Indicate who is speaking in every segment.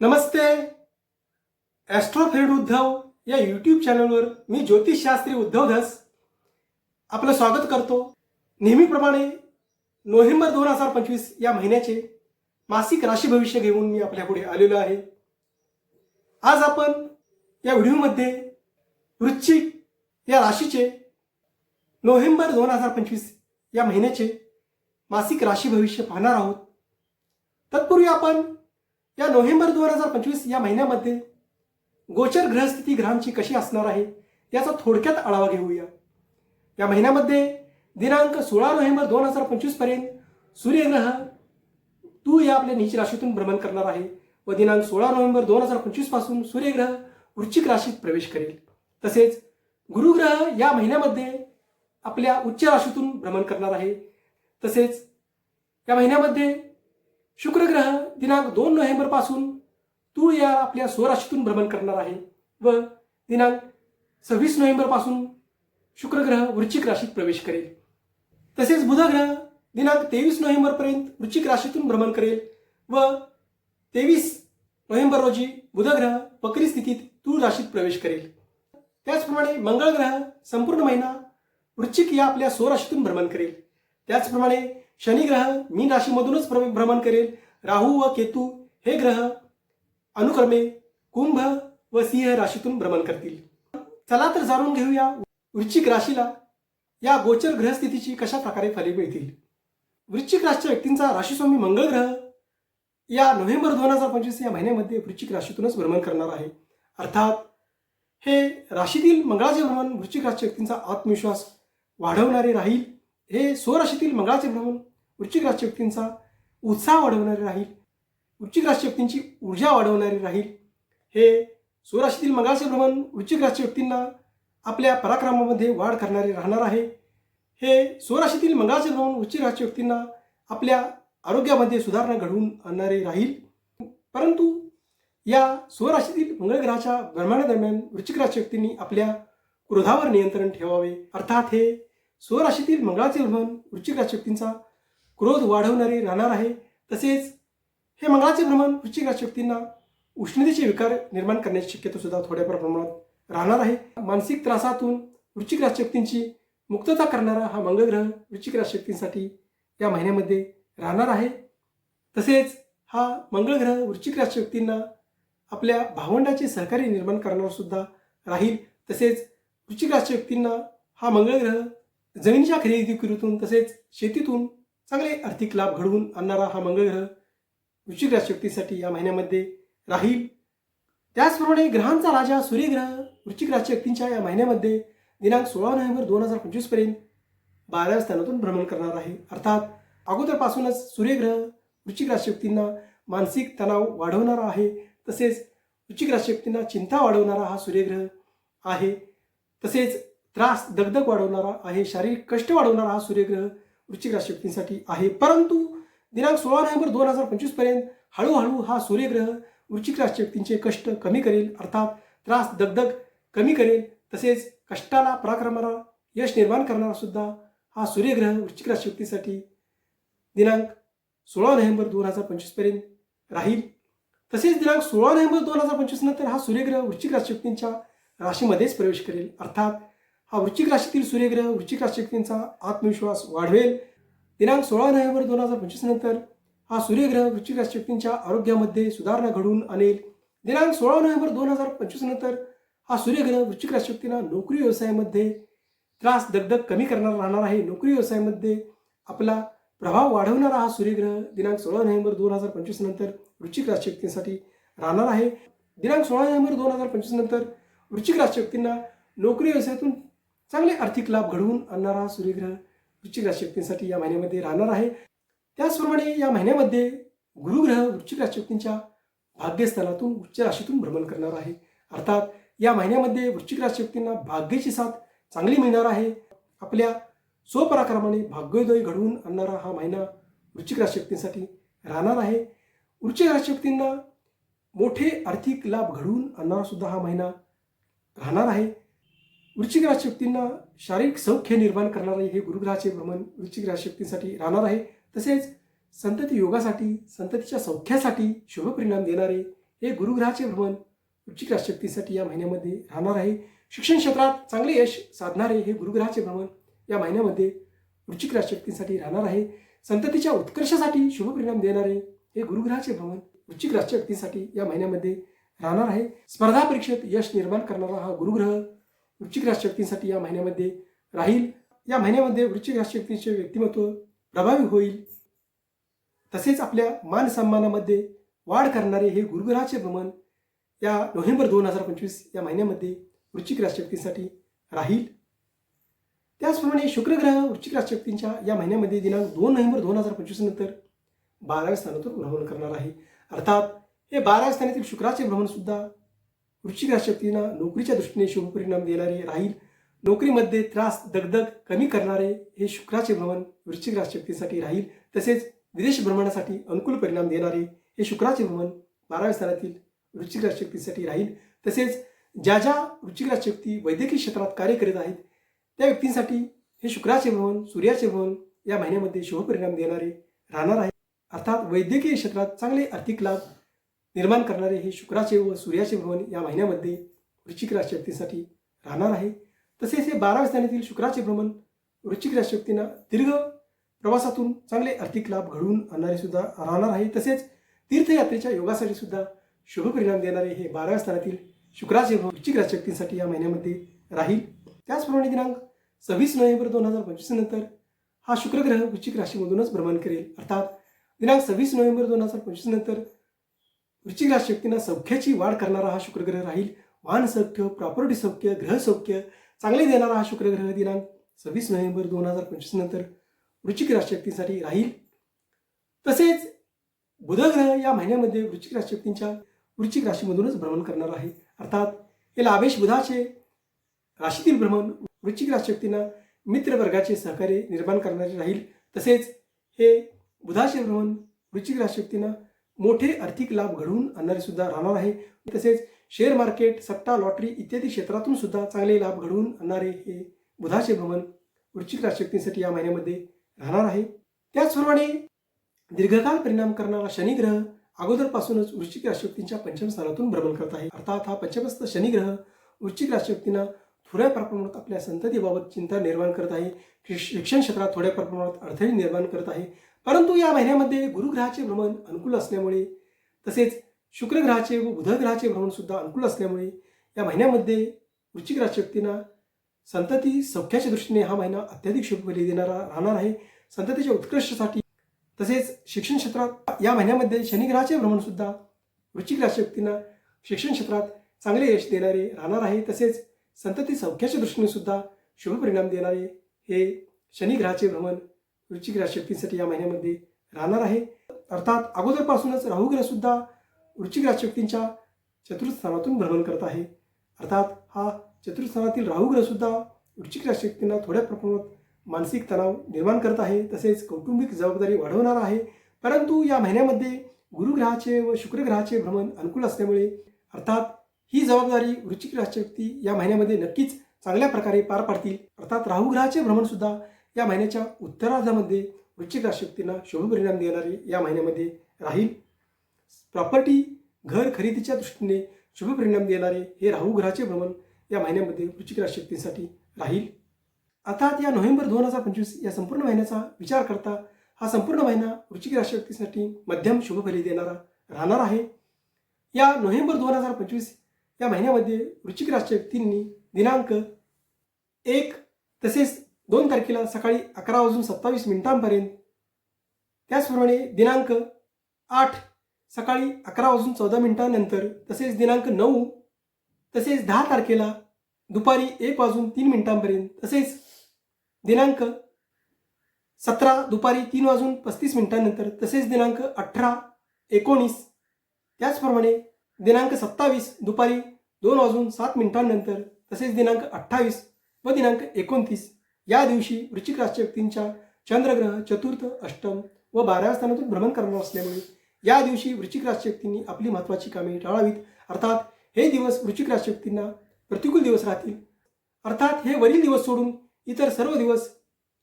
Speaker 1: नमस्ते. ॲस्ट्रोफेड उद्धव या यूट्यूब चॅनलवर मी ज्योतिषशास्त्री उद्धव धस आपलं स्वागत करतो. नेहमीप्रमाणे नोव्हेंबर दोन हजार पंचवीस या महिन्याचे मासिक राशी भविष्य घेऊन मी आपल्यापुढे आलेलो आहे. आज आपण या व्हिडिओमध्ये वृश्चिक या राशीचे नोव्हेंबर दोन हजार पंचवीस या महिन्याचे मासिक राशी भविष्य पाहणार आहोत. तत्पूर्वी आपण या नोव्हेंबर दोन हजार पंचवीस या महिन्यामध्ये गोचर ग्रहस्थिती ग्रहांची कशी असणार आहे याचा थोडक्यात आढावा घेऊया. या महिन्यामध्ये दिनांक सोळा नोव्हेंबर दोन हजार पंचवीसपर्यंत सूर्यग्रह तू या आपल्या नीच राशीतून भ्रमण करणार आहे व दिनांक सोळा नोव्हेंबर दोन हजार पंचवीसपासून सूर्यग्रह वृश्चिक राशीत प्रवेश करेल. तसेच गुरुग्रह या महिन्यामध्ये आपल्या उच्च राशीतून भ्रमण करणार आहे. तसेच या महिन्यामध्ये शुक्रग्रह दिनांक दोन नोव्हेंबरपासून तूळ या आपल्या स्वराशीतून भ्रमण करणार आहे व दिनांक सव्वीस नोव्हेंबरपासून शुक्रग्रह वृश्चिक राशीत प्रवेश करेल. तसेच बुधग्रह दिनांक तेवीस नोव्हेंबर पर्यंत वृश्चिक राशीतून भ्रमण करेल व तेवीस नोव्हेंबर रोजी बुधग्रह वक्री स्थितीत तूळ राशीत प्रवेश करेल. त्याचप्रमाणे मंगळ ग्रह संपूर्ण महिना वृश्चिक या आपल्या स्वराशीतून भ्रमण करेल. त्याचप्रमाणे शनी ग्रह मीन राशीमधूनच भ्रमण करेल. राहू व केतू हे ग्रह अनुक्रमे कुंभ व सिंह राशीतून भ्रमण करतील. चला तर जाणून घेऊया वृश्चिक राशीला या गोचर ग्रहस्थितीची कशा प्रकारे फले मिळतील. वृश्चिक राशीच्या व्यक्तींचा राशीस्वामी मंगळ ग्रह या नोव्हेंबर दोन हजार पंचवीस या महिन्यामध्ये वृश्चिक राशीतूनच भ्रमण करणार आहे. अर्थात हे राशीतील मंगळाचे भ्रमण वृश्चिक राशीच्या व्यक्तींचा आत्मविश्वास वाढवणारे राहील. हे स्वराशीतील मंगळाचे भ्रमण वृश्चिक राशी व्यक्तींचा उत्साह वाढवणारे राहील वृश्चिक राशी व्यक्तींची ऊर्जा वाढवणारे राहील. हे स्वराशीतील मंगळाचे भ्रमण वृश्चिक राशी व्यक्तींना आपल्या पराक्रमामध्ये वाढ करणारे राहणार आहे. हे स्वराशीतील मंगळाचे भ्रमण वृश्चिक राशी व्यक्तींना आपल्या आरोग्यामध्ये सुधारणा घडवून आणणारे राहील. परंतु या स्वराशीतील मंगळग्रहाच्या भ्रमणादरम्यान वृश्चिक राशी व्यक्तींनी आपल्या क्रोधावर नियंत्रण ठेवावे. अर्थात हे स्वराशीतील मंगळाचे भ्रमण वृश्चिक राशी क्रोध वाढवणारे राहणार आहे. तसेच हे मंगळाचे भ्रमण वृश्चिक राशी उष्णतेचे विकार निर्माण करण्याची शक्यता सुद्धा थोड्याफार प्रमाणात राहणार आहे. मानसिक त्रासातून वृश्चिक राशी मुक्तता करणारा हा मंगळग्रह वृश्चिक राशी या महिन्यामध्ये राहणार आहे. तसेच हा मंगळग्रह वृश्चिक राशी आपल्या भावंडाचे सहकार्य निर्माण करणार सुद्धा राहील. तसेच वृश्चिक राशी हा मंगळग्रह जमिनीच्या खरेदी विक्रीतून तसेच शेतीतून चांगले आर्थिक लाभ घडवून आणणारा हा मंगळ ग्रह वृश्चिक राशी व्यक्तीसाठी या महिन्यामध्ये राहील. त्याचप्रमाणे ग्रहांचा राजा सूर्यग्रह वृश्चिक राशी व्यक्तींच्या या महिन्यामध्ये दिनांक सोळा नोव्हेंबर दोन हजार पंचवीसपर्यंत बाराव्या स्थानातून भ्रमण करणार आहे. अर्थात अगोदरपासूनच सूर्यग्रह वृश्चिक राशी व्यक्तींना मानसिक तणाव वाढवणारा आहे. तसेच वृश्चिक राशी व्यक्तींना चिंता वाढवणारा हा सूर्यग्रह आहे. तसेच त्रास दगदग वाढवणारा आहे शारीरिक कष्ट वाढवणारा हा सूर्यग्रह वृश्चिक राशी व्यक्तींसाठी आहे. परंतु दिनांक सोळा नोव्हेंबर दोन हजार पंचवीसपर्यंत हळूहळू हा सूर्यग्रह वृश्चिक राशी व्यक्तींचे कष्ट कमी करेल अर्थात त्रास दगदग कमी करेल तसेच कष्टाला पराक्रमाला यश निर्माण करणारा सुद्धा हा सूर्यग्रह वृश्चिक राशी व्यक्तीसाठी दिनांक सोळा नोव्हेंबर दोन हजार पंचवीसपर्यंत राहील. तसेच दिनांक सोळा नोव्हेंबर दोन हजार पंचवीस नंतर हा सूर्यग्रह वृश्चिक राशी व्यक्तींच्या राशीमध्येच प्रवेश करेल अर्थात हा वृश्चिक राशीतील सूर्यग्रह वृश्चिक राशीतींचा आत्मविश्वास वाढवेल. दिनांक सोळा नोव्हेंबर दोन हजार पंचवीस नंतर हा सूर्यग्रह वृश्चिक राशी आरोग्यामध्ये सुधारणा घडवून आणेल. दिनांक सोळा नोव्हेंबर दोन हजार पंचवीस नंतर हा सूर्यग्रह वृश्चिक राशी नोकरी व्यवसायामध्ये त्रास दगदग कमी करणारा राहणार आहे. नोकरी व्यवसायामध्ये आपला प्रभाव वाढवणारा हा सूर्यग्रह दिनांक सोळा नोव्हेंबर दोन हजार पंचवीस नंतर वृश्चिक राशी राहणार आहे. दिनांक सोळा नोव्हेंबर दोन हजार पंचवीस नंतर वृश्चिक राशी नोकरी व्यवसायातून चांगले आर्थिक लाभ घडवून आणणारा सूर्यग्रह वृश्चिक राशी या महिन्यामध्ये राहणार आहे. त्याचप्रमाणे या महिन्यामध्ये गुरुग्रह वृश्चिक राशी भाग्यस्थानातून उच्च राशीतून भ्रमण करणार आहे. अर्थात या महिन्यामध्ये वृश्चिक राशी भाग्याची साथ चांगली मिळणार आहे. आपल्या स्वपराक्रमाने भाग्योदय घडवून आणणारा हा महिना वृश्चिक राशी राहणार आहे. वृश्चिक राशी मोठे आर्थिक लाभ घडवून आणणारा सुद्धा हा महिना राहणार आहे. वृश्चिक राशी व्यक्तींना शारीरिक सौख्य निर्माण करणारे हे गुरुग्रहाचे भ्रमण वृश्चिक राशी व्यक्तींसाठी राहणार आहे. तसेच संतती योगासाठी संततीच्या सौख्यासाठी शुभपरिणाम देणारे हे गुरुग्रहाचे भ्रमण वृश्चिक राजशक्तीसाठी या महिन्यामध्ये राहणार आहे. शिक्षण क्षेत्रात चांगले यश साधणारे हे गुरुग्रहाचे भ्रमण या महिन्यामध्ये वृश्चिक राजशक्तीसाठी राहणार आहे. संततीच्या उत्कर्षासाठी शुभ परिणाम देणारे हे गुरुग्रहाचे भ्रमण वृश्चिक राजशक्तीसाठी या महिन्यामध्ये राहणार आहे. स्पर्धा परीक्षेत यश निर्माण करणारा हा गुरुग्रह वृश्चिक राजशक्तीसाठी या महिन्यामध्ये राहील. या महिन्यामध्ये वृश्चिक राजशक्तीचे व्यक्तिमत्व प्रभावी होईल. तसेच आपल्या मान सन्मानामध्ये वाढ करणारे हे गुरुग्रहाचे भ्रमण या नोव्हेंबर दोन हजार पंचवीस या महिन्यामध्ये वृश्चिक राजशक्तीसाठी राहील. त्याचप्रमाणे शुक्रग्रह वृश्चिक राजशक्तींच्या या महिन्यामध्ये दिनांक दोन नोव्हेंबर दोन हजार पंचवीस नंतर बाराव्या स्थानातून भ्रमण करणार आहे. अर्थात हे बाराव्या स्थानातील शुक्राचे भ्रमणसुद्धा सुद्धा वृश्चिक राजशक्तींना नोकरीच्या दृष्टीने शुभ परिणाम देणारे राहील. नोकरीमध्ये त्रास दगदग कमी करणारे हे शुक्राचे भ्रमण वृश्चिक राजशक्तीसाठी राहील. तसेच विदेश भ्रमणासाठी अनुकूल परिणाम देणारे हे शुक्राचे भ्रमण बाराव्या स्थानातील वृश्चिक राजशक्तीसाठी राहील. तसेच ज्या ज्या वृश्चिक राजशक्ती वैद्यकीय क्षेत्रात कार्य करीत आहेत त्या व्यक्तींसाठी हे शुक्राचे भवन सूर्याचे भवन या महिन्यामध्ये शुभ परिणाम देणारे राहणार आहे अर्थात वैद्यकीय क्षेत्रात चांगले आर्थिक लाभ निर्माण करणारे हे शुक्राचे व सूर्याचे भ्रमण या महिन्यामध्ये वृश्चिक राजशक्तीसाठी राहणार आहे. तसेच हे बाराव्या स्थानातील शुक्राचे भ्रमण वृश्चिक राजशक्तींना दीर्घ प्रवासातून चांगले आर्थिक लाभ घडवून आणणारे सुद्धा राहणार आहे. तसेच तीर्थयात्रेच्या योगासाठी सुद्धा शुभ परिणाम देणारे हे बाराव्या स्थानातील शुक्राचे भवन वृश्चिक राजशक्तींसाठी या महिन्यामध्ये राहील. त्याचप्रमाणे दिनांक सव्वीस नोव्हेंबर दोन हजार पंचवीस नंतर हा शुक्रग्रह वृश्चिक राशीमधूनच भ्रमण करेल. अर्थात दिनांक सव्वीस नोव्हेंबर दोन हजार पंचवीस नंतर वृश्चिक राजशक्तींना सौख्याची वाढ करणारा हा शुक्रग्रह राहील. वाहन सौख्य प्रॉपर्टी सौख्य ग्रह सौख्य चांगले देणारा हा शुक्रग्रह दिनांक सव्वीस नोव्हेंबर दोन हजार पंचवीस नंतर वृश्चिक राजशक्तीसाठी राहील. तसेच बुधग्रह या महिन्यामध्ये वृश्चिक राजशक्तींच्या वृश्चिक राशीमधूनच भ्रमण करणार आहे. अर्थात हे लाभेश बुधाचे राशीतील भ्रमण वृश्चिक राजशक्तींना मित्रवर्गाचे सहकार्य निर्माण करणारे राहील. तसेच हे बुधाचे भ्रमण वृश्चिक राजशक्तींना मोठे आर्थिक लाभ घडवून आणणारे सुद्धा राहणार आहे. तसेच शेअर मार्केट सट्टा लॉटरी इत्यादी क्षेत्रातून सुद्धा चांगले लाभ घडवून आणणारे हे बुधाचे भ्रमण वृश्चिक राशक्तींसाठी या महिन्यामध्ये राहणार आहे. त्याचप्रमाणे दीर्घकाळ परिणाम करणारा शनिग्रह अगोदरपासूनच वृश्चिक राशक्तींच्या पंचम स्थानातून भ्रमण करत आहे. अर्थात हा पंचमस्थ शनिग्रह वृश्चिक राशक्तींना थोड्या प्रमाणात आपल्या संततीबाबत चिंता निर्माण करत आहे. शिक्षण क्षेत्रात थोड्या प्रमाणात अडथळे निर्माण करत आहे. परंतु या महिन्यामध्ये गुरुग्रहाचे भ्रमण अनुकूल असल्यामुळे तसेच शुक्रग्रहाचे व बुधग्रहाचे भ्रमण सुद्धा अनुकूल असल्यामुळे या महिन्यामध्ये वृश्चिक राजशक्तींना संतती सौख्याच्या दृष्टीने हा महिना अत्याधिक शुभफली देणारा राहणार आहे. संततीच्या उत्कृष्टासाठी तसेच शिक्षण क्षेत्रात या महिन्यामध्ये शनिग्रहाचे भ्रमण सुद्धा वृश्चिक व्यक्तींना शिक्षण क्षेत्रात चांगले यश देणारे राहणार आहे. तसेच संतती सौख्याच्या दृष्टीने सुद्धा शुभ परिणाम देणारे हे शनिग्रहाचे भ्रमण वृश्चिक राजशक्तीसाठी या महिन्यामध्ये राहणार आहे. अर्थात अगोदरपासूनच राहू ग्रहसुद्धा वृश्चिक राशक्तींच्या चतुर्थस्थानातून भ्रमण करत आहे. अर्थात हा चतुर्थस्थानातील राहू ग्रहसुद्धा वृश्चिक राशक्तींना थोड्या प्रमाणात मानसिक तणाव निर्माण करत आहे. तसेच कौटुंबिक जबाबदारी वाढवणार आहे. परंतु या महिन्यामध्ये गुरुग्रहाचे व शुक्रग्रहाचे भ्रमण अनुकूल असल्यामुळे अर्थात ही जबाबदारी वृश्चिक राशक्ती या महिन्यामध्ये नक्कीच चांगल्या प्रकारे पार पाडतील. अर्थात राहुग्रहाचे भ्रमणसुद्धा या महिन्याच्या उत्तरार्धामध्ये वृश्चिक राजशक्तींना शुभ परिणाम देणारे या महिन्यामध्ये राहील. प्रॉपर्टी घर खरेदीच्या दृष्टीने शुभ परिणाम देणारे हे राहू ग्रहाचे भ्रमण या महिन्यामध्ये वृश्चिक राजशक्तींसाठी राहील. अर्थात या नोव्हेंबर दोन हजार पंचवीस या संपूर्ण महिन्याचा विचार करता हा संपूर्ण महिना वृश्चिक राजशक्तीसाठी मध्यम शुभ फली देणारा राहणार आहे. या नोव्हेंबर दोन हजार पंचवीस या महिन्यामध्ये वृश्चिक राजशक्तींनी दिनांक एक तसेच दोन तारखेला सकाळी अकरा वाजून सत्तावीस मिनिटांपर्यंत. त्याचप्रमाणे दिनांक आठ सकाळी अकरा वाजून चौदा मिनिटांनंतर तसेच दिनांक नऊ तसेच दहा तारखेला दुपारी एक वाजून तीन मिनिटांपर्यंत तसेच दिनांक सतरा दुपारी तीन वाजून पस्तीस मिनिटांनंतर तसेच दिनांक अठरा एकोणीस त्याचप्रमाणे दिनांक सत्तावीस दुपारी दोन वाजून सात मिनिटांनंतर तसेच दिनांक अठ्ठावीस व दिनांक एकोणतीस. या दिवशी वृश्चिक राजशक्तींच्या चंद्रग्रह चतुर्थ अष्टम व बाराव्या स्थानातून भ्रमण करणार असल्यामुळे या दिवशी वृश्चिक राजशक्तींनी आपली महत्त्वाची कामे टाळावीत. अर्थात हे दिवस वृश्चिक राजशक्तींना प्रतिकूल दिवस राहतील. अर्थात हे वरील दिवस सोडून इतर सर्व दिवस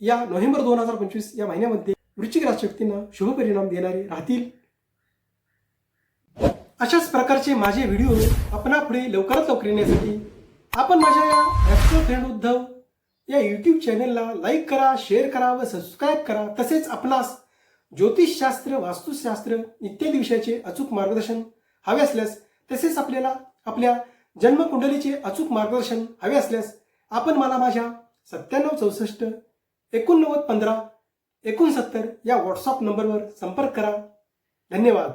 Speaker 1: या नोव्हेंबर दोन हजार पंचवीस या महिन्यामध्ये वृश्चिक राजशक्तींना शुभ परिणाम देणारे राहतील. अशाच प्रकारचे माझे व्हिडिओ आपणापुढे लवकरात लवकर येण्यासाठी आपण माझ्या या फ्रेंड उद्धव या यूट्यूब चॅनलला लाईक करा शेअर करा व सबस्क्राईब करा. तसेच आपणास ज्योतिषशास्त्र वास्तुशास्त्र इत्यादी विषयाचे अचूक मार्गदर्शन हवे असल्यास तसेच आपल्याला आपल्या जन्मकुंडलीचे अचूक मार्गदर्शन हवे असल्यास आपण मला माझ्या सत्त्याण्णव चौसष्ट एकोणनव्वद पंधरा एकोणसत्तर या व्हॉट्सअप नंबरवर संपर्क करा. धन्यवाद.